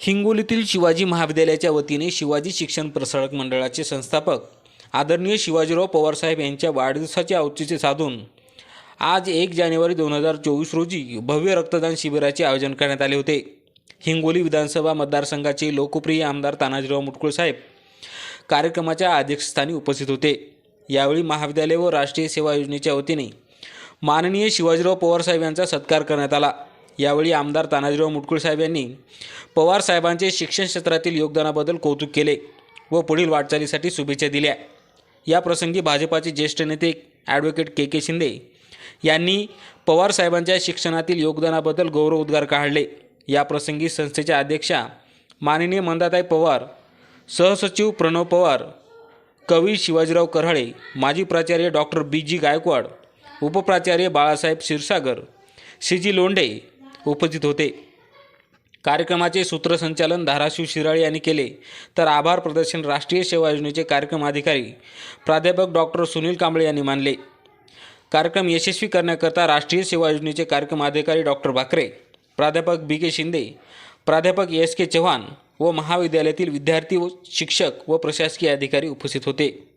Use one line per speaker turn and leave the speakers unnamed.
हिंगोलीतील शिवाजी महाविद्यालयाच्या वतीने शिवाजी शिक्षण प्रसारक मंडळाचे संस्थापक आदरणीय शिवाजीराव पवारसाहेब यांच्या वाढदिवसाचे औचित्य साधून आज एक जानेवारी दोन हजार चोवीस रोजी भव्य रक्तदान शिबिराचे आयोजन करण्यात आले होते. हिंगोली विधानसभा मतदारसंघाचे लोकप्रिय आमदार तानाजीराव मुटकुळे साहेब कार्यक्रमाच्या अध्यक्षस्थानी उपस्थित होते. यावेळी महाविद्यालय व राष्ट्रीय सेवा योजनेच्या वतीने माननीय शिवाजीराव पवारसाहेब यांचा सत्कार करण्यात आला. यावेळी आमदार तानाजीराव मुटकुळसाहेब यांनी पवार साहेबांचे शिक्षण क्षेत्रातील योगदानाबद्दल कौतुक केले व पुढील वाटचालीसाठी शुभेच्छा दिल्या. या प्रसंगी भाजपाचे ज्येष्ठ नेते ॲडव्होकेट के के शिंदे यांनी पवार साहेबांच्या शिक्षणातील योगदानाबद्दल गौरव उद्गार काढले. या प्रसंगी संस्थेच्या अध्यक्षा माननीय मंदाताई पवार सहसचिव प्रणव पवार कवी शिवाजीराव करहळे माजी प्राचार्य डॉक्टर बी जी गायकवाड उपप्राचार्य बाळासाहेब क्षीरसागर सी जी लोंढे उपस्थित होते. कार्यक्रमाचे सूत्रसंचालन धाराशिव शिराळे यांनी केले. तर आभार प्रदर्शन राष्ट्रीय सेवा योजनेचे कार्यक्रम अधिकारी प्राध्यापक डॉक्टर सुनील कांबळे यांनी मानले. कार्यक्रम यशस्वी करण्याकरता राष्ट्रीय सेवा योजनेचे कार्यक्रम अधिकारी डॉक्टर भाकरे प्राध्यापक बी के शिंदे प्राध्यापक एस के चव्हाण व महाविद्यालयातील विद्यार्थी व शिक्षक व प्रशासकीय अधिकारी उपस्थित होते.